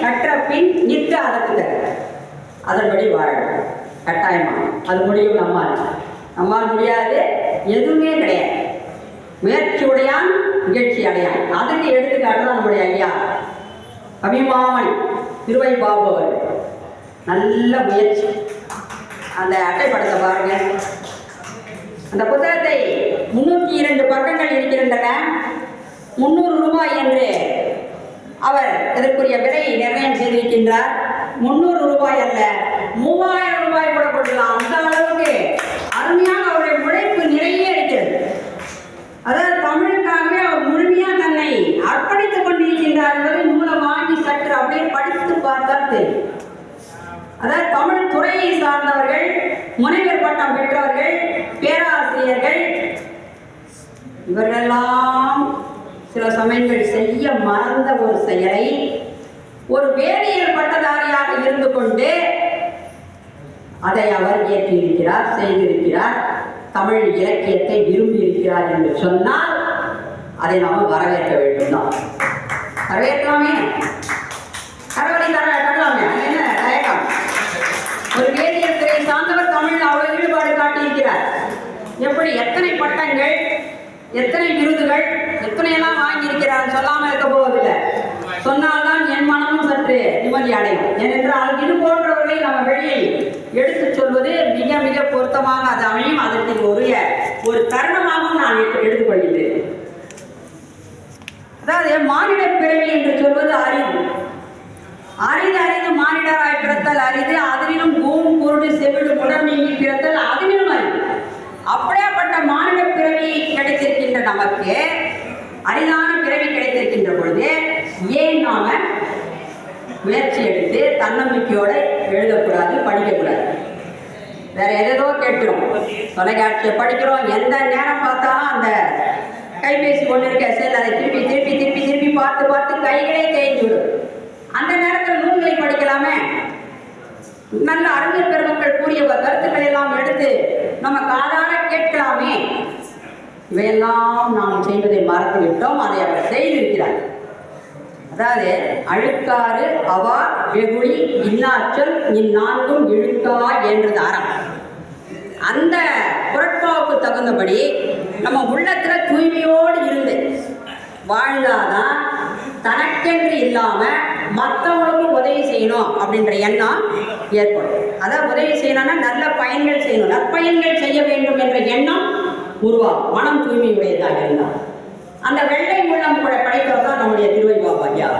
கற்ற பின் நிற்க அதற்கு அதன்படி வாழ. கட்டாயமா அது முடியும் நம்மால். நம்மால் முடியாது எதுவுமே கிடையாது. முயற்சி உடையான் நிகழ்ச்சி அடையான். அதுக்கு எடுத்துக்காட்டு நம்முடைய ஐயா. அபிமாமன் திருவை பாபு அவர் நல்ல முயற்சி. அந்த அட்டைப்படத்தை பாருங்க. அந்த புத்தகத்தை முன்னூற்றி இரண்டு பக்கங்கள் இருக்கின்றன முந்நூறு ரூபாய் என்று அவர் இதற்குரிய விலை நிர்ணயம் செய்திருக்கின்றார். முந்நூறு ரூபாய் அல்ல மூவாயிரம் ரூபாய் கூட கொடுக்கலாம். அந்த அளவுக்கு அருமையாக அவருடைய உழைப்பு நிறைய இருக்கிறது. அதாவது தமிழுக்காகவே அவர் முழுமையா தன்னை அர்ப்பணித்துக் கொண்டிருக்கின்றார் என்பதை நூலை வாங்கி சற்று அப்படியே படித்து பார்த்தால் தெரியும். அதாவது தமிழ் துறையை சார்ந்தவர்கள் முனைவர் பட்டம் பெற்றவர்கள் பேராசிரியர்கள் இவர்களெல்லாம் சில சமயங்கள் செய்ய மறந்த ஒரு செயலை ஒரு வேதியியல் பட்டதாரியாக இருந்து கொண்டு அதை அவர் ஏற்றியிருக்கிறார் செய்திருக்கிறார் தமிழ் இலக்கியத்தை விரும்பி இருக்கிறார் என்று சொன்னால் அதை நாம் வரவேற்க வேண்டும் தான் வரவேற்கலாமே? கடவுளை தர தரலாமே? என்ன தயக்கம்? ஒரு வேதியியல் துறை சார்ந்தவர் தமிழில் அவ்வளவு ஈடுபாடு காட்டியிருக்கிறார். எப்படி எத்தனை பட்டங்கள் எத்தனை விருதுகள் எத்தனையெல்லாம் வாங்கியிருக்கிறான் சொல்லாமல் இருக்க போவதில்லை. சொன்னால்தான் என் மனமும் சற்று நிம்மதி அடையும். ஏனென்றால் இது போன்றவர்களை நம்ம வெளியில் எடுத்துச் சொல்வது மிக மிக பொருத்தமாக அது அமையும். அதற்கு உரிய ஒரு தருணமாகவும் நான் எடுத்து- எடுத்துக்கொள்கிறேன் அதாவது மானிட பிறவி என்று சொல்வது அறிவு அறிந்து அறிந்து மானிடராய் பிறத்தல் அறிந்து அதிலும் பூம் குருடு செவிடு முடம் நீங்கி பிறத்தல் அதிலும் அப்படியாப்பட்ட மாநில பிறவி கிடைத்திருக்கின்ற நமக்கு அரிதான பிறவி கிடைத்திருக்கின்ற பொழுது ஏன் நாம முயற்சி எடுத்து தன்னம்பிக்கையோட எழுதக்கூடாது படிக்கக்கூடாது? வேற எதோ கேட்கிறோம். தொலைக்காட்சியை படிக்கிறோம். எந்த நேரம் பார்த்தாலும் அந்த கைபேசி கொண்டு இருக்க செல் அதை திருப்பி திருப்பி திருப்பி திருப்பி பார்த்து பார்த்து கைகளே தேய்ந்து விடும். அந்த நேரத்தில் நூல்களை படிக்கலாமே? நல்ல அறிஞர் பெருமக்கள் கூறிய கருத்துக்களை எல்லாம் எடுத்து நம்ம காதார கேட்கலாமே. இவையெல்லாம் நாம் செய்வதை மறந்து விட்டோம் அதை அவர் செய்திருக்கிறார். அதாவது அழுக்காறு அவா வெகுளி இன்னாச்சல் இந்நான்கும் இழுக்கா என்றது அறம். அந்த குரட்பாவுக்கு தகுந்தபடி நம்ம உள்ளத்துல தூய்மையோடு இருந்து வாழ்ந்தாதான் தனக்கென்று இல்லாம மற்றவங்களுக்கும் உதவி செய்யணும் அப்படின்ற எண்ணம் ஏற்படும். அதான் உதவி செய்யணும்னா நல்ல பயன்கள் செய்யணும். நற்பயன்கள் செய்ய வேண்டும் என்ற எண்ணம் உருவாகும். மனம் தூய்மையுடையதாக இருந்தால். அந்த வெள்ளை உள்ளம் கூட படைக்கிறதா நம்முடைய திருவை பாபா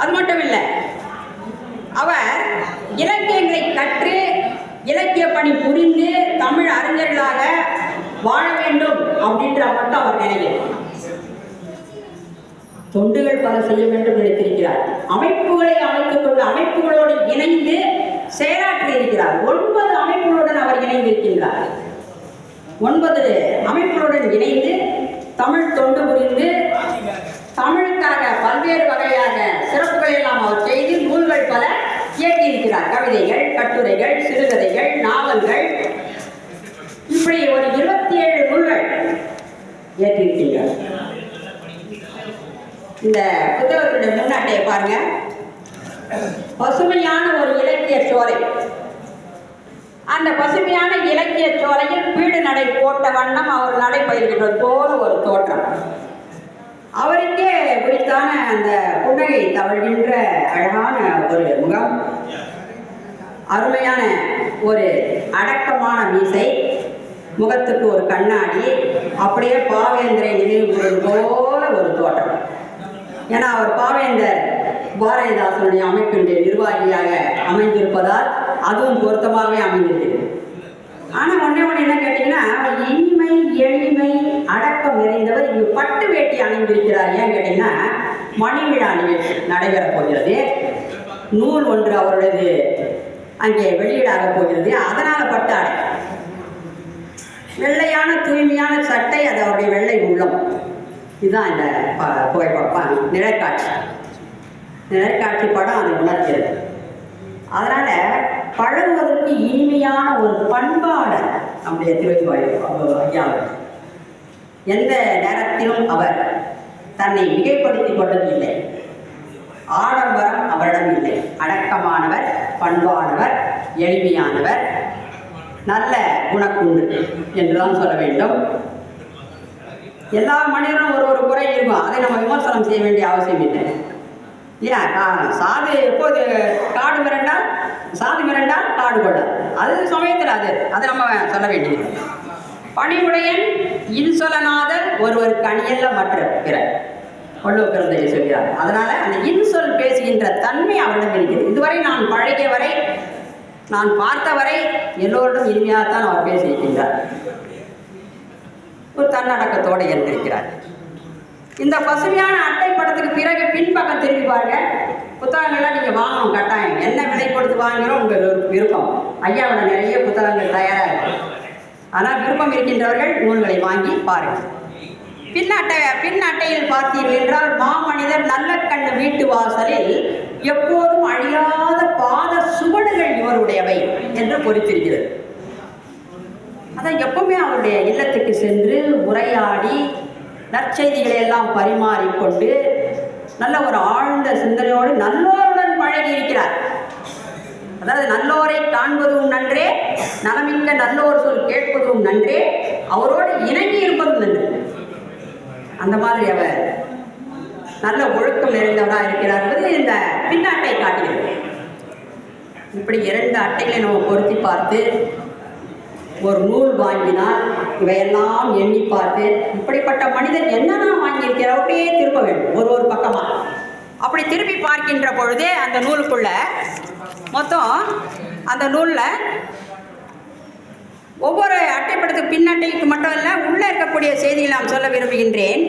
அது மட்டும் இல்லை அவர் இலக்கியங்களை கற்று இலக்கிய பணி புரிந்து தமிழ் அறிஞர்களாக வாழ வேண்டும் அப்படின்ற மட்டும் அவர் நினைக்கிறார். தொண்டுகள் பல செய்ய வேண்டும் நினைத்திருக்கிறார். அமைப்புகளை அமைத்துக் கொண்டு அமைப்புகளோடு இணைந்து செயலாற்றி இருக்கிறார். ஒன்பது அமைப்புகளுடன் அவர் இணைந்திருக்கின்றார். ஒன்பது அமைப்புகளுடன் இணைந்து தமிழ் தொண்டு புரிந்து தமிழுக்காக பல்வேறு வகையான சிறப்புகளை எல்லாம் அவர் செய்து நூல்கள் பல இயற்றியிருக்கிறார் கவிதைகள் கட்டுரைகள் சிறுகதைகள் நாவல்கள். இப்படி ஒரு இருபத்தி ஏழு நூல்கள் இயற்றியிருக்கின்றார் இந்த புத்தகத்துடைய முன்னாட்டையை பாருங்க. பசுமையான ஒரு இலக்கிய சோலை. அந்த பசுமையான இலக்கிய சோலையில் பீடு நடை போட்ட வண்ணம் அவர் நடைபயிர்கின்றது போல ஒரு தோற்றம். அவருக்கே குறித்தான அந்த புன்னகை தவழ்கின்ற அழகான ஒரு முகம். அருமையான ஒரு அடக்கமான மீசை. முகத்துக்கு ஒரு கண்ணாடி. அப்படியே பாவேந்திரை நினைவு போல ஒரு தோற்றம். ஏன்னா அவர் பாவேந்தர் பாரதிதாசனுடைய அமைப்பினுடைய நிர்வாகியாக அமைந்திருப்பதால் அதுவும் பொருத்தமாகவே அமைந்திருக்கு ஆனால் ஒன்றே ஒன்று என்ன கேட்டிங்கன்னா இனிமை எளிமை அடக்கம் நிறைந்தவர் இங்கு பட்டு வேட்டி அணிந்திருக்கிறார். ஏன் கேட்டிங்கன்னா மணிவிழா நிகழ்ச்சி நடைபெறப் போகிறது. நூல் ஒன்று அவருடையது. அங்கே வெளியீடாக போகிறது. அதனால் பட்டு அடக்கம் வெள்ளையான தூய்மையான சட்டை அது அவருடைய வெள்ளை உள்ளம். இதுதான் இந்த ப- புகைப்படம். நிழற்காட்சி. நிழற்காட்சி படம் அதை உணர்கிறது. அதனால் பழகுவதற்கு இனிமையான ஒரு பண்பாடு நம்முடைய திருவாய் ஐயா எந்த நேரத்திலும் அவர் தன்னை மிகைப்படுத்திக் கொண்டது இல்லை. ஆடம்பரம் அவரிடம் இல்லை. அடக்கமானவர் பண்பானவர் எளிமையானவர் நல்ல குணக்குண்டு என்றுதான் சொல்ல வேண்டும். எல்லா மனிதரும் ஒரு ஒரு குறை இருக்கும். அதை நம்ம விமர்சனம் செய்ய வேண்டிய அவசியம் இல்லை. இல்லையா? கா- சாது எப்போது காடு மிரண்டால்? சாது மிரண்டால் காடு கொள்ள அது சமயத்தில் அது. அதை நம்ம சொல்ல வேண்டியது பணிவுடையன் இன்சொலநாதர் ஒருவர் அணியல்ல மற்ற பிற கொள்ளு பிறந்தையை சொல்கிறார். அதனால அந்த இன்சொல் பேசுகின்ற தன்மை அவரிடம் இருக்கிறது. இதுவரை நான் பழகிய வரை நான் பார்த்த வரை எல்லோரிடம் இனிமையாகத்தான் அவர் பேசியிருக்கின்றார். ஒரு தன்னடக்கத்தோடு இருந்திருக்கிறார் இந்த பசுமையான அட்டை படத்துக்கு பிறகு பின்பக்கம் திரும்பி பாருங்க. புத்தகங்கள்லாம் நீங்கள் வாங்கணும் கட்டாயம். என்ன விலை கொடுத்து வாங்குகிறோம் உங்கள் விருப்பம். ஐயாவோட நிறைய புத்தகங்கள் தயாராக இருக்கும் ஆனால் விருப்பம் இருக்கின்றவர்கள் நூல்களை வாங்கி பாருங்கள் பின் அட்டை பின் அட்டையில் பார்த்தீர்கள் என்றால் மாமனிதர் நல்ல கண்ணு வீட்டு வாசலில் எப்போதும் அழியாத பாத சுவடுகள் இவருடையவை என்று பொறித்திருக்கிறது. தான் எப்பவுமே அவருடைய இல்லத்துக்கு சென்று உரையாடி நற்செய்திகளை எல்லாம் பரிமாறிக்கொண்டு நல்ல ஒரு ஆழ்ந்த சிந்தனையோடு நல்லோருடன் பழகி இருக்கிறார். அதாவது நல்லோரை காண்பதும் நன்றே நலமிக்க நல்லோர் சொல் கேட்பதும் நன்றே அவரோடு இணங்கி இருப்பதும் நன்று. அந்த மாதிரி அவர் நல்ல ஒழுக்கம் நிறைந்தவராக இருக்கிறார் என்பது இந்த பின்னாட்டை காட்டுகிறது. இப்படி இரண்டு அட்டைகளை நம்ம பொருத்தி பார்த்து ஒரு நூல் வாங்கினால் இவையெல்லாம் எண்ணி பார்த்து இப்படிப்பட்ட மனிதன் என்னென்ன வாங்கியிருக்கிறார் அப்படியே திருப்ப வேண்டும் ஒரு ஒரு பக்கமாக அப்படி திருப்பி பார்க்கின்ற பொழுதே அந்த நூலுக்குள்ள மொத்தம் அந்த நூலில் ஒவ்வொரு அட்டைப்படத்துக்கு பின்னட்டைக்கு மட்டும் இல்லை உள்ளே இருக்கக்கூடிய செய்திகளை நான் சொல்ல விரும்புகின்றேன்.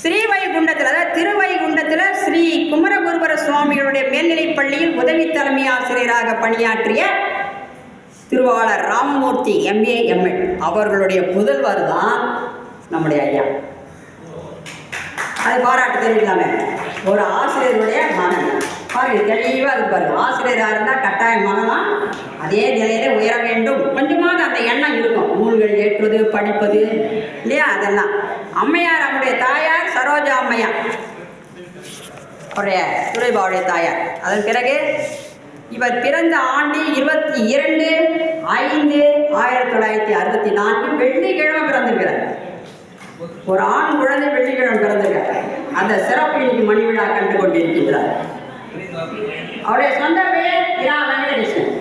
ஸ்ரீவைகுண்டத்தில் அதாவது திருவைகுண்டத்தில் ஸ்ரீ குமரகுருபர சுவாமிகளுடைய மேல்நிலைப் பள்ளியில் உதவி தலைமை ஆசிரியராக பணியாற்றிய திருவாளர் ராமமூர்த்தி எம்ஏ எம்எட் அவர்களுடைய புதல்வர் தான் நம்முடைய ஐயா. அது பாராட்டு தெரிவிக்கலாமே. ஒரு ஆசிரியருடைய மனம் பாருங்க தெளிவாக அது பாருங்க. ஆசிரியராக இருந்தால் கட்டாய மகனாக அதே நிலையில உயர வேண்டும். கொஞ்சமாக அந்த எண்ணம் இருக்கும். நூல்கள் ஏற்றுவது படிப்பது இல்லையா? அதெல்லாம். அம்மையார் அவருடைய தாயார் சரோஜா அம்மையார். அவருடைய துறைபாவுடைய தாயார். அதன் பிறகு இவர் பிறந்த ஆண்டு இருபத்தி இரண்டு ஐந்து ஆயிரத்தி தொள்ளாயிரத்தி அறுபத்தி நான்கு வெள்ளிக்கிழமை பிறந்திருக்கிறார். ஒரு ஆண் குழந்தை வெள்ளிக்கிழமை பிறந்திருக்கிறார். அந்த சிறப்பு இன்னைக்கு மணி விழா கண்டு கொண்டிருக்கின்றார் அவருடைய சொந்த பெயர் இரா வெங்கடகிருஷ்ணன்.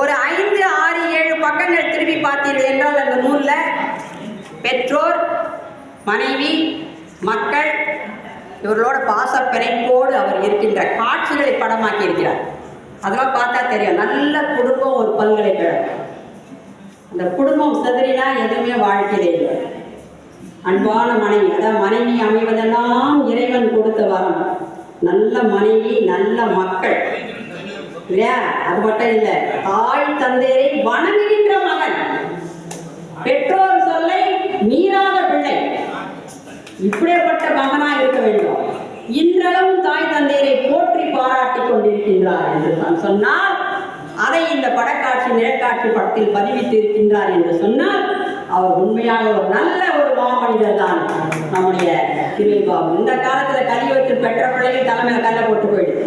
ஒரு ஐந்து ஆறு ஏழு பக்கங்கள் திரும்பி பார்த்தீர்கள் என்றால் அந்த நூலில் பெற்றோர் மனைவி மக்கள் இவர்களோட பாச பிணைப்போடு அவர் இருக்கின்ற காட்சிகளை படமாக்கி இருக்கிறார் அதெல்லாம் பார்த்தா தெரியும். நல்ல குடும்பம் ஒரு பல்கலைக்கழகம். அந்த குடும்பம் சிதறினா எதுவுமே வாழ்க்கையில இல்லை. அன்பான மனைவி அதான் மனைவி அமைவதெல்லாம் இறைவன் கொடுத்த வரம். நல்ல மனைவி நல்ல மக்கள். இல்லையா? அது மட்டும் இல்லை. தாய் தந்தையரை வணங்குகின்ற மகன். பெற்றோர் சொல்லை மீறாத இப்படிப்பட்ட மகனா இருக்க வேண்டும். இன்றளவும் தாய் தந்தையரை போற்றி பாராட்டி கொண்டிருக்கின்றார் என்று நான் சொன்னால் அதை இந்த படக்காட்சி நிலக்காட்சி படத்தில் பதிவித்து இருக்கின்றார் என்று சொன்னால் அவர் உண்மையாக ஒரு நல்ல ஒரு மாமனிதர் தான் நம்முடைய திருவிபாபு இந்த காலத்துல கலியுகத்தில் பெற்ற பிள்ளைகள் தலைமையில கல்ல போட்டு போயிடுது.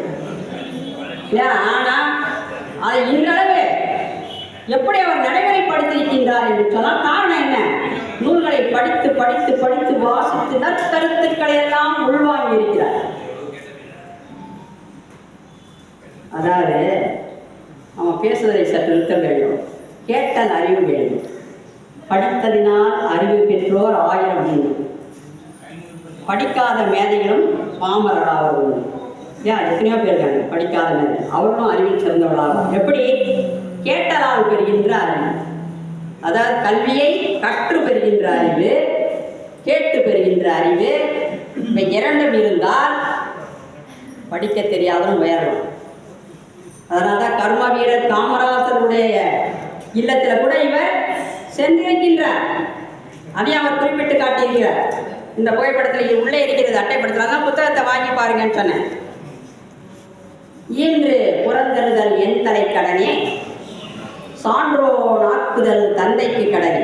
இல்லையா? ஆனா அதை இன்றளவு எப்படி அவர் நடைமுறைப்படுத்தியிருக்கின்றார் என்று சொன்னால் காரணம் என்ன? நூல்களை படித்து படித்து படித்து வாசித்து நற்கருத்துக்களை எல்லாம் உள்வாங்கி இருக்கிறார் அதாவது அவன் பேசுவதை சற்று நிறுத்த வேண்டும் கேட்டல் அறிவு வேண்டும். படித்ததினால் அறிவு பெற்றோர் ஆயிரம் உண்டு. படிக்காத மேதைகளும் பாமரராக உண்டு. ஏன்? எத்தனையோ பேர் இருக்காங்க. படிக்காத மேதை. அவர்களும் அறிவில் சிறந்தவர்களாகும் எப்படி? கேட்டலால் பெறுகின்ற அறிவு அதாவது கல்வியை கற்று பெறுகின்ற அறிவு கேட்டு பெறுகின்ற அறிவு இப்போ இரண்டும் இருந்தால் படிக்க தெரியாதவன் உயரணும். அதனால தான் கர்ம வீரர் காமராசருடைய இல்லத்தில் கூட இவர் சென்றிருக்கின்றார். அதை அவர் குறிப்பிட்டு காட்டியிருக்கிறார். இந்த புகைப்படத்தில் உள்ளே இருக்கிறது அட்டைப்படத்தில் தான் புத்தகத்தை வாங்கி பாருங்கன்னு சொன்னேன். இன்று புறந்தருதல் என் தலைக்கடனே கடனே தாக்குதல் தந்தைக்கு கடனே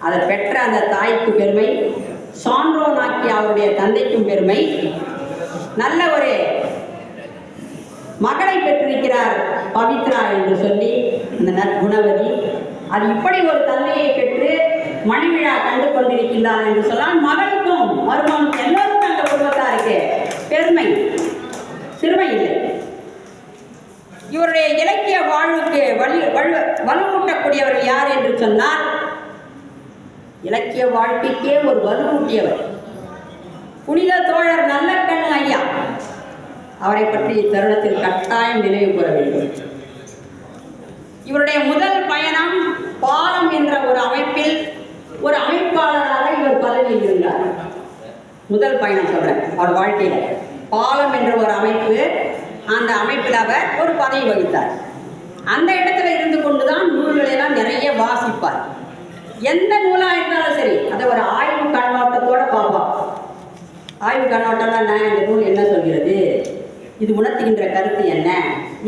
அதை பெற்ற அந்த தாய்க்கு பெருமை சான்றோனாக்கி அவருடைய தந்தைக்கும் பெருமை. நல்ல ஒரு மகளை பெற்றிருக்கிறார் பவித்ரா என்று சொல்லி அந்த நற்குணவதி அது இப்படி ஒரு தந்தையை பெற்று மணிவிழா கண்டு கொண்டிருக்கின்றார் என்று சொன்னால் மகளுக்கும் மருமகனுக்கும் எல்லோருக்கும் அந்த குடும்பத்தாருக்கு பெருமை. சிறுமை இல்லை. இவருடைய இலக்கிய வாழ்வுக்கு வலி வலு வலுவூட்டக்கூடியவர்கள் யார் என்று சொன்னால் இலக்கிய வாழ்க்கைக்கே ஒரு வலுவூட்டியவர். புனித தோழர் நல்லக்கண்ணு ஐயா. அவரை பற்றி இத்தருணத்தில் கட்டாயம் நினைவு கூற வேண்டும். இவருடைய முதல் பயணம் பாலம் என்ற ஒரு அமைப்பில் ஒரு அமைப்பாளராக இவர் பதவியில் இருந்தார். முதல் பயணம் சொல்றேன் அவர் வாழ்க்கையில். பாலம் என்ற ஒரு அமைப்பு அந்த அமைப்பில் அவர் ஒரு பதவி வகித்தார். அந்த இடத்துல இருந்து கொண்டு தான் நூல்களை எல்லாம் நிறைய வாசிப்பார். எந்த நூலாக இருந்தாலும் சரி அதை ஒரு ஆய்வு கண்ணோட்டத்தோட பார்ப்பார். ஆய்வு கண்ணோட்டம்னா நான் இந்த நூல் என்ன சொல்கிறது? இது உணர்த்துகின்ற கருத்து என்ன?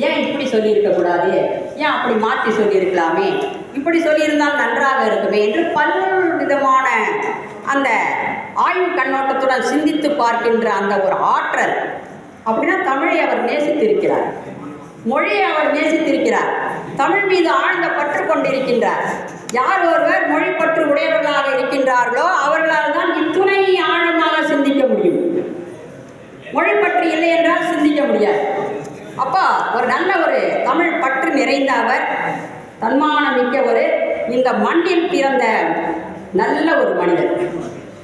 ஏன் இப்படி சொல்லியிருக்கக்கூடாது ஏன் அப்படி மாற்றி சொல்லியிருக்கலாமே? இப்படி சொல்லியிருந்தால் நன்றாக இருக்குமே என்று பல்வேறு விதமான அந்த ஆய்வு கண்ணோட்டத்துடன் சிந்தித்து பார்க்கின்ற அந்த ஒரு ஆற்றல் அப்படின்னா தமிழை அவர் நேசித்திருக்கிறார். மொழியை அவர் நேசித்திருக்கிறார். தமிழ் மீது ஆழ்ந்த பற்று கொண்டிருக்கின்றார். யார் ஒருவர் மொழி பற்று உடையவர்களாக இருக்கின்றார்களோ அவர்களால் தான் இத்துணை ஆழமாக சிந்திக்க முடியும். மொழி பற்று இல்லை என்றால் சிந்திக்க முடியாது. அப்பா ஒரு நல்ல ஒரு தமிழ் பற்று நிறைந்த அவர் தன்மானம் மிக்க ஒரு இந்த மண்ணில் பிறந்த நல்ல ஒரு மனிதர்.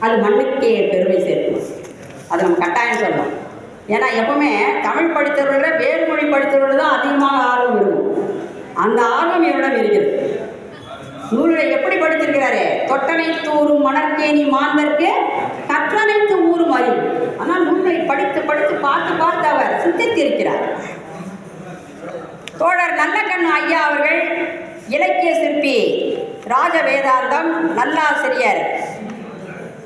அது மண்ணுக்கே பெருமை சேர்க்கும். அது நம்ம கட்டாயம் சொல்லணும். ஏன்னா எப்பவுமே தமிழ் படித்தவர்களை வேறுமொழி படித்தவர்கள் தான் அதிகமான ஆர்வம் இருக்கும். அந்த ஆர்வம் என்னிடம் இருக்கிறது. நூலை எப்படி படித்திருக்கிறாரு? தொட்டனை தூரும் மணற்கேணி மாந்தர்க்கு கற்றனைத்து ஊரும் அறிவு. ஆனால் நூலை படித்து படித்து பார்த்து பார்த்து அவர் சிந்தித்திருக்கிறார். தோழர் நல்லக்கண்ணு ஐயா அவர்கள் இலக்கிய சிற்பி ராஜ வேதாந்தம் நல்லாசிரியர்.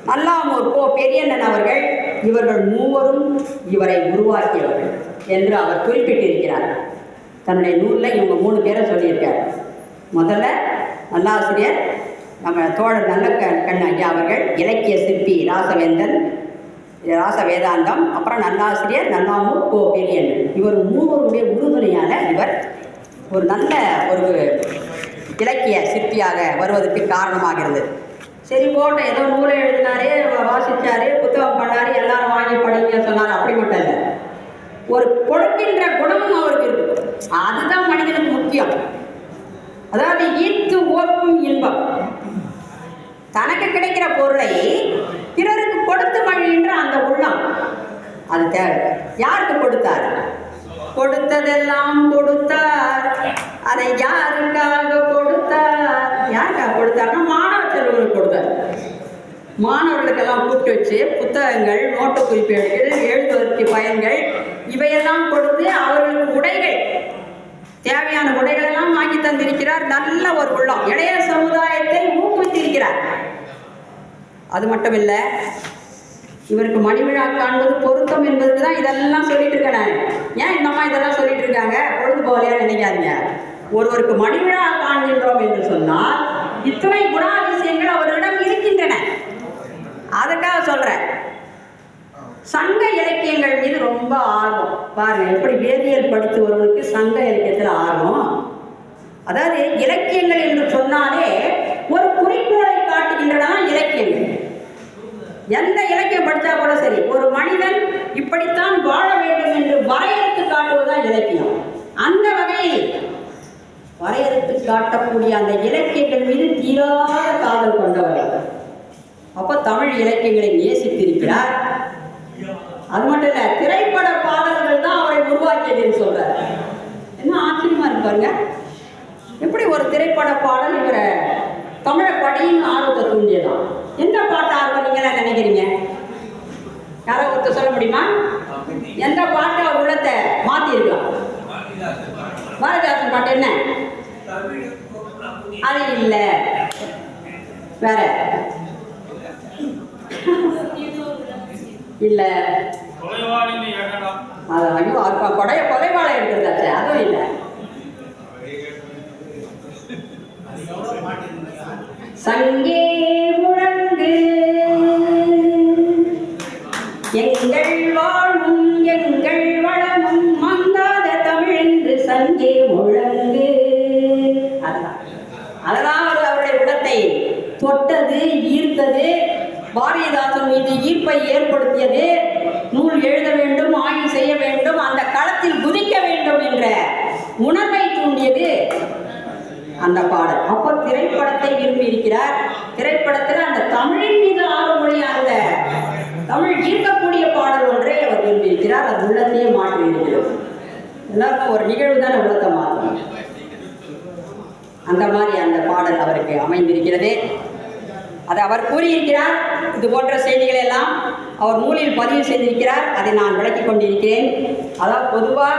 நல்லாமூர் கோ பெரியண்ணன் அவர்கள் இவர்கள் மூவரும் இவரை உருவாக்கியவர்கள் என்று அவர் குறிப்பிட்டிருக்கிறார். தன்னுடைய நூலில் இவங்க மூணு பேரை சொல்லியிருக்கார். முதல்ல நல்லாசிரியர் நம்ம தோழர் நல்ல க- கண் ஐயா அவர்கள் இலக்கிய சிற்பி ராசவேந்தன் ராச வேதாந்தம் அப்புறம் நல்லாசிரியர் நல்லாமூர் கோ பெரியண்ணன் இவர் மூவருடைய உறுதுணையால் இவர். ஒரு நல்ல ஒரு இலக்கிய சிற்பியாக வருவதற்கு காரணமாக இருந்தது. சரி போட்டேன். ஏதோ நூலை எழுதினாரு வா- வாசிச்சாரு புத்தகம் பண்ணாரு எல்லாரும் வாங்கி படிங்க சொன்னார். அப்படி மட்டும் இல்லை. ஒரு கொடுக்கின்ற குணமும் அவருக்கு இருக்கு. அதுதான் மனிதனுக்கு முக்கியம். அதாவது ஈத்து ஓக்கும் இன்பம். தனக்கு கிடைக்கிற பொருளை பிறருக்கு கொடுத்து மகிழ்கின்ற அந்த உள்ளம். அது தேவை. யாருக்கு கொடுத்தார்? கொடுத்ததெல்லாம் கொடுத்தார். அதை யாருக்காக கொடுத்தார்? யாருக்காக கொடுத்தார்னா மாணவ மாணவர்களுக்கெல்லாம் கூப்பிட்டு வச்சு புத்தகங்கள் நோட்டு குறிப்பேடுகள் எழுதுவதற்கு பயன்கள் இவையெல்லாம் கொடுத்து அவர்களுக்கு உடைகள். தேவையான உடைகள் எல்லாம் வாங்கி தந்திருக்கிறார். நல்ல ஒரு உள்ளம். இளைய சமுதாயத்தை ஊக்குவித்திருக்கிறார். அது மட்டும் இல்லை இவருக்கு மணிவிழா காண்பது பொருத்தம் என்பதுக்கு தான் இதெல்லாம் சொல்லிட்டு இருக்கேன் நான். ஏன் இந்த அம்மா இதெல்லாம் சொல்லிட்டு இருக்காங்க? பொழுது போகலையா நினைக்காதீங்க. ஒருவருக்கு மணிவிழா காண்கின்றோம் என்று சொன்னால் இத்தனை குணாதிசயங்கள் அவரிடம் அதுக்காக சொல்கிறேன் சங்க இலக்கியங்கள் மீது ரொம்ப ஆர்வம். பாருங்க எப்படி வேதியியல் படித்து ஒருவனுக்கு சங்க இலக்கியத்தில் ஆர்வம். அதாவது இலக்கியங்கள் என்று சொன்னாலே ஒரு குறிக்கோளை காட்டுகின்றன இலக்கியங்கள். எந்த இலக்கியம் படித்தா கூட சரி ஒரு மனிதன் இப்படித்தான் வாழ வேண்டும் என்று வரையறுத்து காட்டுவதுதான் இலக்கியம். அந்த வகையில் வரையறுத்து காட்டக்கூடிய அந்த இலக்கியங்கள் மீது தீராத காதல் கொண்டவர் அப்போ தமிழ் இலக்கியங்களை நேசித்திருக்கிறார். அது மட்டும் இல்லை திரைப்பட பாடல்கள் தான் அவரை உருவாக்கியதுன்னு சொல்றார். என்ன ஆச்சரியமா இருப்பாருங்க எப்படி ஒரு திரைப்பட பாடல் இவரை தமிழை படின்னு ஆர்வத்தை தூண்டியதான் எந்த பாட்டு ஆர்வம் நீங்களாம் நினைக்கிறீங்க? யாரோ ஒருத்தர் சொல்ல முடியுமா? எந்த பாட்டு அவர் உள்ளத்தை மாத்திருக்கலாம் பாரதிதாசன் பாட்டு என்ன? அது இல்லை. வேற. இல்லை. கொலைவாளின்னு ஏகடா ஐயோ அது கொடைய கொலைவாளை எடுக்கிறதாச்சே அதுவும் இல்லை. சங்கே முழங்கு. எங்கள் வாழும் எங்கள் வளமும் மங்காத தமிழ் என்று சங்கே முழங்கு. அதுதான். அதெல்லாம் அவர் அவருடைய உள்ளத்தை தொட்டது ஈர்த்தது பாரதிதாசன் மீது ஈர்ப்பை ஏற்படுத்தியது. நூல் எழுத வேண்டும் ஆய்வு செய்ய வேண்டும் அந்த களத்தில் குதிக்க வேண்டும் என்ற உணர்வை தூண்டியது அந்த பாடல். அப்போ திரைப்படத்தை விரும்பி இருக்கிறார். திரைப்படத்தில் அந்த தமிழின் மீது ஆர்வமுடைய அந்த தமிழ் ஈர்க்கக்கூடிய பாடல் ஒன்றை அவர் விரும்பி இருக்கிறார். அது உள்ளத்தையே மாற்றி இருக்கிறது. எல்லாருக்கும் ஒரு நிகழ்வு தான் உள்ளத்தை மாற்றும். அந்த மாதிரி அந்த பாடல் அவருக்கு அமைந்திருக்கிறது. அது அவர் கூறியிருக்கிறார். இது போன்ற செய்திகளை எல்லாம் அவர் நூலில் பதிவு செய்திருக்கிறார். அதை நான் விளக்கி கொண்டிருக்கிறேன். அதாவது பொதுவாக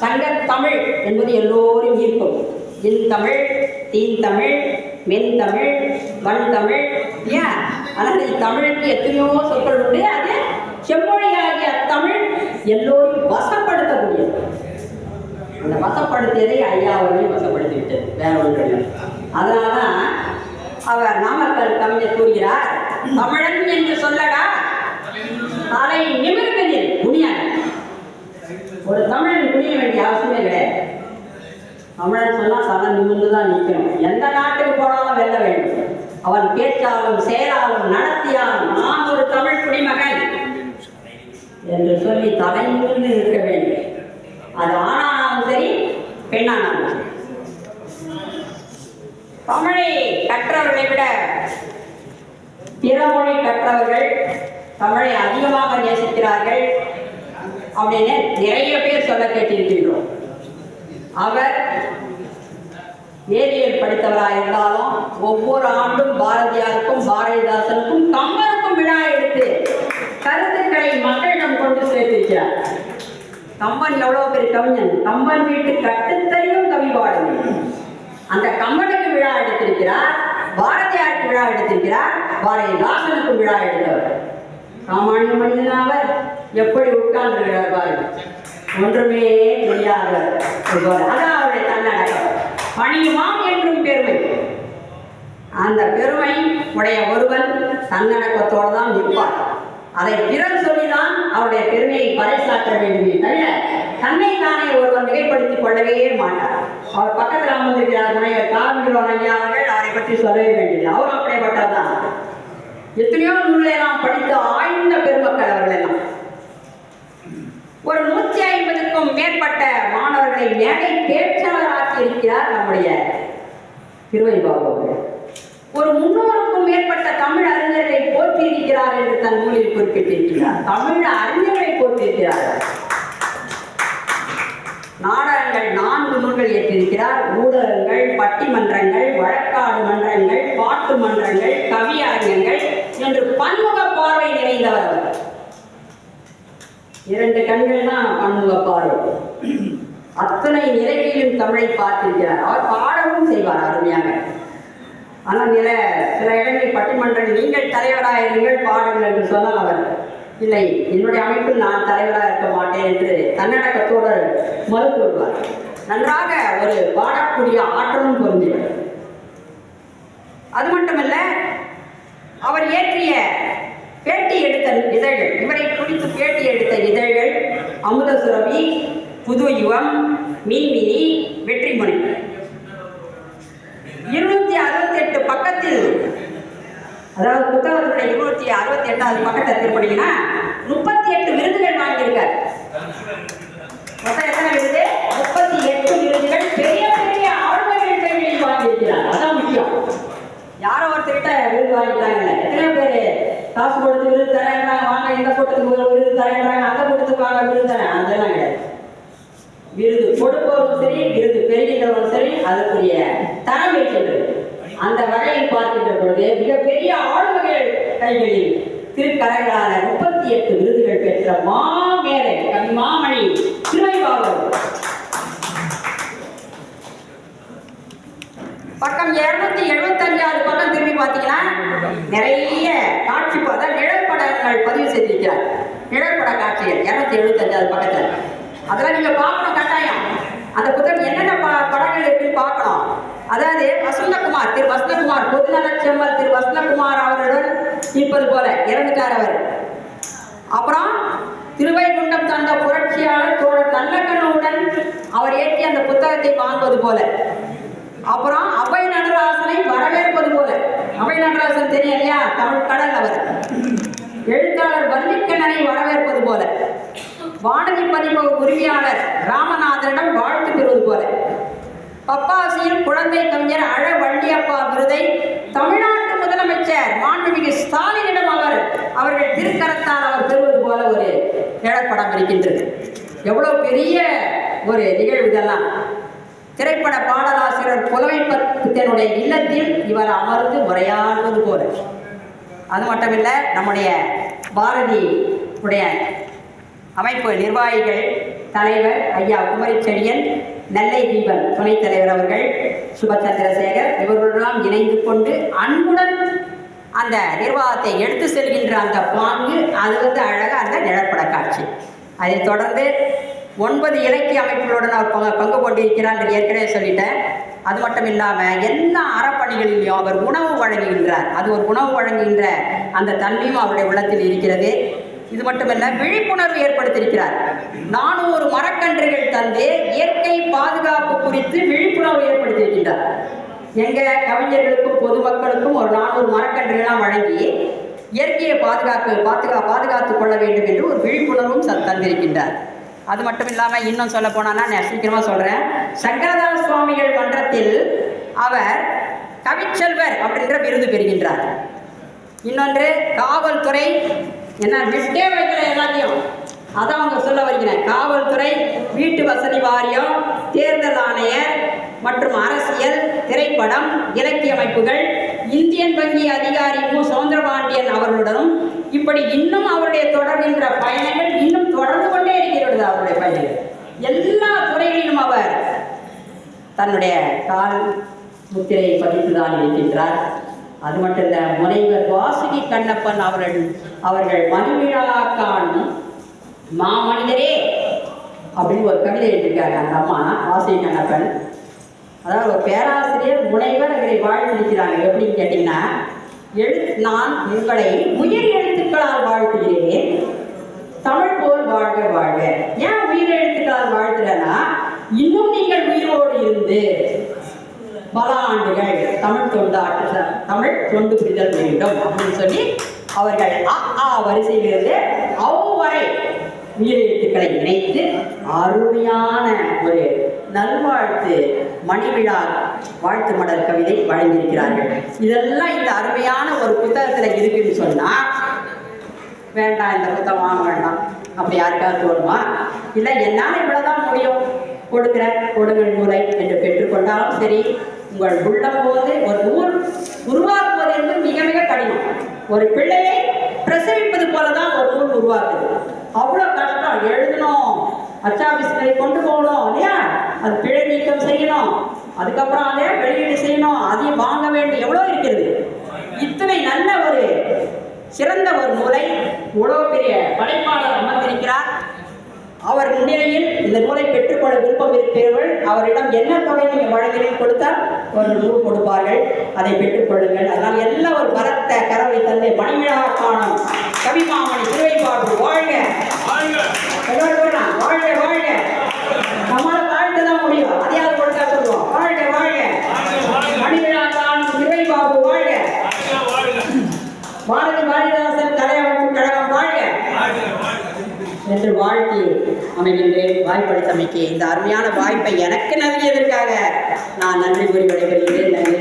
சங்க தமிழ் என்பது எல்லோரும் ஈர்க்கும். இன் தமிழ் தீன் தமிழ் மென் தமிழ் வன் தமிழ். ஏன்? ஆனால் தமிழுக்கு எத்தனையோ சொற்கள் உண்டு. அது செம்மொழியாகிய தமிழ் எல்லோரும் வசப்படுத்தக்கூடியது. அந்த வசப்படுத்தியதை ஐயா அவர்களையும் வசப்படுத்தி விட்டது வேற ஒன்றும் இல்லை. அதனால தான் அவர் நாமக்கல் கவிஞர் கூறுகிறார் தமிழன் என்று சொல்லடா. தலை நிமிர்ந்ததில் குனியாக ஒரு தமிழன் குனிய வேண்டிய அவசியமே கிடையாது. தமிழன் சொன்னா தலை நிமிர்ந்து தான் நிற்கணும். எந்த நாட்டுக்கு போனாலும் வெல்ல வேண்டும். அவன் பேச்சாலும் செயலாலும் நடத்தியாலும் நான் ஒரு தமிழ் குடிமகன் என்று சொல்லி தலை நிமிர்ந்து நிற்க வேண்டும். அது ஆணானாலும் சரி பெண்ணானாலும் சரி. தமிழை கற்றவர்களை விட பிறமொழி கற்றவர்கள் தமிழை அதிகமாக நேசிக்கிறார்கள் அப்படின்னு நிறைய பேர் சொல்ல கேட்டிருக்கின்றோம். அவர் வேதியியல் படித்தவராக இருந்தாலும் ஒவ்வொரு ஆண்டும் பாரதியாருக்கும் பாரதிதாசனுக்கும் கம்பனுக்கும் விழா எடுத்து கருத்துக்களை மக்களிடம் கொண்டு சேர்த்திருக்கிறார். கம்பன் எவ்வளவு பெரிய கவிஞன்? கம்பன் வீட்டு கட்டுத்தறியும் கவி பாடுங்கள் அந்த கம்பனுக்கு விழா எடுத்திருக்கிறார். பாரதியாருக்கு விழா எடுத்திருக்கிறார். பாரதிதாசனுக்கு விழா எடுத்தவர். சாமானிய மனிதன் அவர் எப்படி உட்கார்ந்திருக்கிறார் பாருங்க ஒன்றுமே தெரியாதவர் ஒருவர். அதான் அவருடைய தன்னடக்கம். பணியுமாம் என்றும் பெருமை. அந்த பெருமை உடைய ஒருவன் தன்னடக்கத்தோடு தான் நிற்பார் அதை பிறர் சொல்லிதான் அவருடைய பெருமையை பறைசாற்ற வேண்டுமே தவிர தன்னை தானே ஒருவன் மிகைப்படுத்திக் கொள்ளவே மாட்டார் அவர் பக்கத்தில் அமர்ந்திருக்கிறார் முனைவர் காவிரிவன் ஐயா அவர்கள் பற்றி சொல்லவே வேண்டியது அவரும் அப்படிப்பட்டவர் தான் எத்தனையோ நூலை எல்லாம் படித்து ஆழ்ந்த பெருமக்கள் அவர்கள் எல்லாம் ஒரு நூற்றி ஐம்பதுக்கும் மேற்பட்ட மாணவர்களை மேடை பேச்சாளராக்கி இருக்கிறார் நம்முடைய திருவை பாபு ஒரு முன்னூறுக்கும் மேற்பட்ட தமிழ் அறிஞர்களை போற்றி இருக்கிறார் என்று தன் நூலில் குறிப்பிட்டிருக்கிறார். தமிழ் அறிஞர்களை போற்றியிருக்கிறார். நாடகங்கள் நான்கு நூல்கள் ஏற்றிருக்கிறார் ஊடகங்கள் பட்டிமன்ற வழக்காடு மன்றங்கள் பாட்டு மன்றங்கள் கவி அரங்கங்கள் என்று பன்முக பார்வை நிறைந்தவர் அவர் இரண்டு கண்கள் தான் பன்முக பார்வை அத்தனை நிலைகளிலும் தமிழை பார்த்திருக்கிறார். அவர் பாடவும் செய்வார் அருமையாக. ஆனால் நில சில இடங்களில் பட்டிமன்றங்கள் நீங்கள் தலைவராக இருங்கள் பாடுங்கள் என்று சொன்னால் அவர் இல்லை என்னுடைய அமைப்பில் நான் தலைவராக இருக்க மாட்டேன் என்று தன்னடக்கத்தோடு மறுத்து வருவார் நன்றாக ஒரு பாடக்கூடிய ஆற்றலும் பொருந்தினார் அது மட்டுமல்ல அவர் இயற்றிய பேட்டி எடுத்த இதழ்கள். இவரை குறித்து பேட்டி எடுத்த இதழ்கள் அமுத சுரபி புது யுவம் மீன்மினி வெற்றிமுனை இருநூத்தி அறுபத்தி எட்டு பக்கத்தில் அதாவது புத்தகத்துடைய இருநூத்தி அறுபத்தி எட்டாவது பக்கத்தை திருப்படிங்கன்னா முப்பத்தி எட்டு விருதுகள் வாங்கியிருக்கார். மொத்தம் எத்தனை விருது? முப்பத்தி எட்டு விருதுகள் பெரிய பெரிய ஆளுநர்கள் கைகளில் வாங்கியிருக்கிறார். அதான் முக்கியம். யாரோ ஒருத்தர்கிட்ட விருது வாங்கிட்டாங்கல்ல. எத்தனை பேர் காசு கொடுத்து விருது தரேன்றாங்க வாங்க இந்த கூட்டத்துக்கு விருது தரேன்றாங்க அந்த கூட்டத்துக்கு வாங்க விருது தரேன். அதெல்லாம் கிடையாது. விருது கொடுப்பவரும் சரி விருது பெறுகின்றவரும் சரி அதற்குரிய தரம் இருக்கின்றது. அந்த வகையில் பார்க்கின்ற பொழுது மிகப்பெரிய ஆளுமைகள் கைகளில் திருக்கரங்களான முப்பத்தி எட்டு விருதுகள் பெற்ற மாமேலை மாமணி திருவைபாவூர். பக்கம் இருநூத்தி எழுபத்தஞ்சாவது பக்கம் திரும்பி பார்த்தீங்கன்னா நிறைய காட்சி ப- நிழற்படங்கள் பதிவு செய்திருக்கிறார். நிழற்பட காட்சிகள் இருநூத்தி எழுபத்தஞ்சாவது பக்கத்தில். அதெல்லாம் நீங்க பார்க்கணும் கட்டாயம். அந்த புத்தகம் என்னென்ன ப- படங்கள் இருக்குன்னு பார்க்கணும். அதாவது வசந்தகுமார் திரு வசந்தகுமார் பொதுநலச் செம்மல் திரு வசந்தகுமார் அவருடன் இருப்பது போல இறந்துட்டார் அவர். அப்புறம் திருவைகுண்டம் தந்த புரட்சியாளர் தோழர் நல்லக்கண்ணுடன் அவர் ஏற்றி அந்த புத்தகத்தை வாங்குவது போல. அப்புறம் அபய நடராசனை வரவேற்பது போல. அபய நடராசன் தெரியும் இல்லையா? தமிழ் கடல் அவர். எழுத்தாளர் வள்ளிக்கண்ணனை வரவேற்பது போல. வானொலி பதிப்பக உரிமையாளர் ராமநாதனிடம் வாழ்த்து பெறுவது போல. பப்பாசியில் குழந்தை கவிஞர் அழ வள்ளியப்பா விருதை தமிழ்நாட்டு முதலமைச்சர் மாண்புமிகு ஸ்டாலினிடம் அவர் அவர்கள் திருக்கரத்தால் அவர் பெறுவது போல ஒரு நிழற்படம் இருக்கின்றது. எவ்வளவு பெரிய ஒரு நிகழ்வு இதெல்லாம். திரைப்பட பாடலாசிரியர் புலமைப்பத்தினுடைய இல்லத்தில் இவர் அமர்ந்து உரையாடுவது போல. அது மட்டுமில்லை நம்முடைய பாரதி உடைய அமைப்பு நிர்வாகிகள் தலைவர் ஐயா குமரி செடியன் நெல்லை தீபன் துணைத் தலைவர் அவர்கள் சுபச்சந்திரசேகர் இவர்களெல்லாம் இணைந்து கொண்டு அன்புடன் அந்த நிர்வாகத்தை எடுத்து செல்கின்ற அந்த பாங்கு அது வந்து அழகாக அந்த நிழற்பட காட்சி. அதைத் தொடர்ந்து ஒன்பது இலக்கிய அமைப்புகளுடன் அவர் பங்கு பங்கு கொண்டிருக்கிறார் என்று ஏற்கனவே சொல்லிட்டேன். அது மட்டும் இல்லாமல் எல்லா அறப்பணிகளிலையும் அவர் உணவு வழங்குகின்றார். அது ஒரு உணவு வழங்குகின்ற அந்த தன்மையும் அவருடைய உள்ளத்தில் இருக்கிறது. இது மட்டுமல்ல விழிப்புணர்வு ஏற்படுத்தியிருக்கிறார். நானூறு மரக்கன்றுகள் தந்து இயற்கை பாதுகாப்பு குறித்து விழிப்புணர்வு ஏற்படுத்தியிருக்கின்றார். எங்க கவிஞர்களுக்கும் பொதுமக்களுக்கும் ஒரு நானூறு மரக்கன்றுகள்லாம் வழங்கி இயற்கையை பாதுகாக்க பாதுகா பாதுகாத்துக் கொள்ள வேண்டும் என்று ஒரு விழிப்புணர்வும் தந்திருக்கின்றார். அது மட்டும் இல்லாமல் இன்னும் சொல்ல போனான்னா நான் சீக்கிரமாக சொல்கிறேன் சங்கரதாஸ் சுவாமிகள் மன்றத்தில் அவர் கவிச்செல்வர் அப்படின்ற விருது பெறுகின்றார். இன்னொன்று காவல்துறை என்ன விட்டே வைக்கிற எல்லாத்தையும் அதான் அவங்க சொல்ல வருகிறேன். காவல்துறை வீட்டு வசதி வாரியம் தேர்தல் ஆணையர் மற்றும் அரசியல் திரைப்படம் இலக்கிய அமைப்புகள் இந்தியன் வங்கி அதிகாரி மு. சவுந்தரபாண்டியன் அவர்களுடனும் இப்படி இன்னும் அவருடைய தொடர்கின்ற பயணங்கள் இன்னும் தொடர்ந்து கொண்டே இருக்கிறது அவருடைய பயணங்கள் எல்லா துறைகளிலும் அவர் தன்னுடைய கால் முத்திரையை பதித்து தான் இருக்கின்றார். அது மட்டும் இல்ல முனைவர் வாசுகி கண்ணப்பன் அவர்கள் அவர்கள் மணிவிழா காணும் மாமனிதரே அப்படின்னு ஒரு கவிதை எழுதியிருக்காங்க அந்த அம்மா வாசுகி கண்ணப்பன். அதாவது ஒரு பேராசிரியர் முனைவர் இவரை வாழ்த்திருக்கிறாங்க எப்படின்னு கேட்டிங்கன்னா எழுத் நான் உங்களை உயிர் எழுத்துக்களால் வாழ்த்துகிறேன். தமிழ் போல் வாழ்க வாழ்க. ஏன் உயிர் எழுத்துக்களால் வாழ்த்துறேன்னா இன்னும் நீங்கள் உயிரோடு இருந்து பல ஆண்டுகள் தமிழ் தொண்டாற்ற தமிழ் தொண்டு புரிதல் வேண்டும் அப்படின்னு சொல்லி அவர்கள் அ ஆ வரிசையிலிருந்து அவ்வரை உயிரெழுத்துக்களை இணைத்து அருமையான ஒரு நல்வாழ்த்து மணிவிழா வாழ்த்து மடல் கவிதை வழங்கியிருக்கிறார்கள். இதெல்லாம் இந்த அருமையான ஒரு புத்தகத்தில் இருக்குன்னு சொன்னால் வேண்டாம் இந்த புத்தகம் வாங்க வேண்டாம். அப்படி யாருக்காவது தோணுமா? இல்லை என்னால் இவ்வளோதான் முடியும். கொடுக்குறேன். கொடுங்கள் முறை என்று பெற்றுக்கொண்டாலும் சரி உங்கள் உள்ளம் போது ஒரு ஊர் உருவாக்குவது என்பது மிக மிக கடினம். ஒரு பிள்ளையை பிரசவிப்பது போல தான் ஒரு நூல் உருவாக்குது. அவ்வளோ கஷ்டம். எழுதணும். அச்சாபிஸ்களை கொண்டு போகணும் இல்லையா? அது பிழை நீக்கம் செய்யணும். அதுக்கப்புறம் அதை வெளியீடு செய்யணும். அதையும் வாங்க வேண்டும் எவ்வளோ இருக்கிறது? இத்தனை நல்ல ஒரு சிறந்த ஒரு நூலை இவ்வளோ பெரிய படைப்பாளர் அமர்ந்திருக்கிறார். அவர் முன்னிலையில் இந்த நூலை பெற்றுக்கொள்ள விருப்பம் இருக்கிறவர்கள் அவரிடம் என்ன தொகை நீங்கள் வழங்கினீங்க கொடுத்தால் ஒரு நூல் கொடுப்பார்கள். அதை பெற்றுக்கொள்ளுங்கள். அதனால் எல்லா ஒரு மரத்த கரவை தந்தை மணிவிழா காணும் கவிமாமணி திருவைப்பாடு வாழ்க வாழ்க எல்லாரும் சொல்லலாம், வாழ்க வாழ்க நம்மளால வாழ்த்து தான் முடியும் அதையாவது கொடுத்தா சொல்லுவோம் வாழ்க வாழ்க மணிவிழா காணும் திருவைபாபு வாழ்க வாழ்க வாழ்க பாரதி பாரதிதாசன் கலையமைப்பு கழகம் வாழ்க வாழ்க வாழ்க என்று வாழ்த்தி அமைகின்றேன். வாய்ப்பளித்தமைக்கு இந்த அருமையான வாய்ப்பை எனக்கு நல்கியதற்காக நான் நன்றி கூறி விடைபெறுகிறேன். நன்றி.